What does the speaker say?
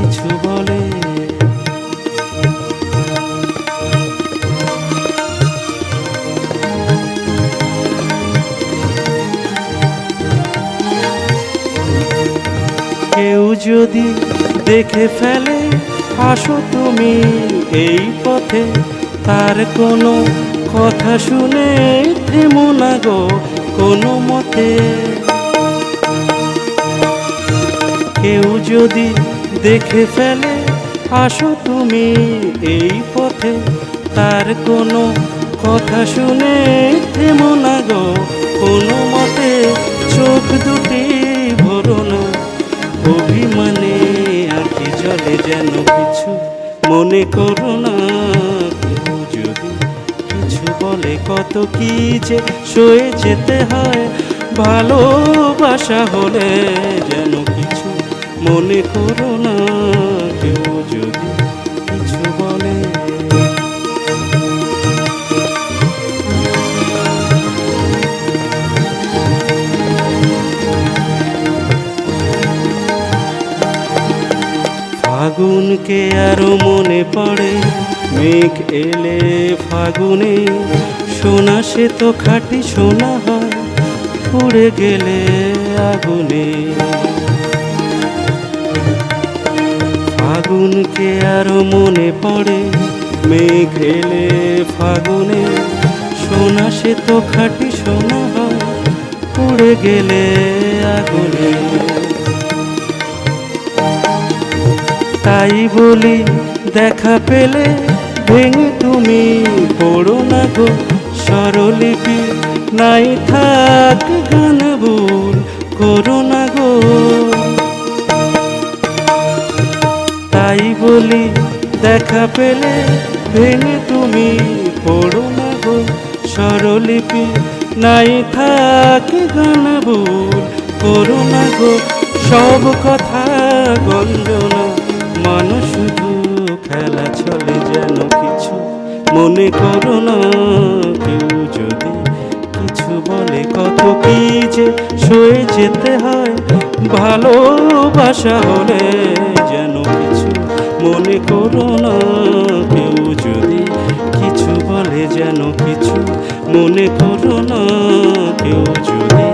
কিছু বলে। কেউ যদি দেখে ফেলে, আসো তুমি এই পথে। তার কোনো কথা শুনে থেমো না গো কোনো মতে। কেউ যদি দেখে ফেলে, আসো তুমি এই পথে। তার কোনো কথা শুনে থেমো না গো, কোনো মতে চোখ দুটি ভরো না। অভিমানে আঁকি জলে যেন কিছু মনে করো না যদি। কিছু বলে কত কি যে সয়ে যেতে হয়, ভালোবাসা হলে যেন মনে করো না কেউ যদি কিছু বলে। ফাগুনকে আরও মনে পড়ে, মেঘ এলে ফাগুনে, সোনা সে তো খাটি সোনা হয় পুড়ে গেলে আগুনে। ফাগুনকে আরও মনে পড়ে, মেঘ এলে ফাগুনে সোনা সে তো খাটি সোনা হয়, পুড়ে গেলে আগুনে। তাই বলি দেখা পেলে ভেঙে তুমি পড়ো না গো, স্বরলিপি নাই থাক গান ভুল বলি, দেখা পেলে ভেঙে তুমি পড়ো না গো। স্বরলিপি নাই থাক গান ভুল করো না গো। সব কথা গঞ্জনা মানুষ শুধু খেলা চলে যেন কিছু। মনে করো না কেউ যদি কিছু বলে, কত কি যে সয়ে যেতে হয়। ভালোবাসা হলে করো না কেউ যদি কিছু বলে যেন কিছু মনে করো না কেউ যদি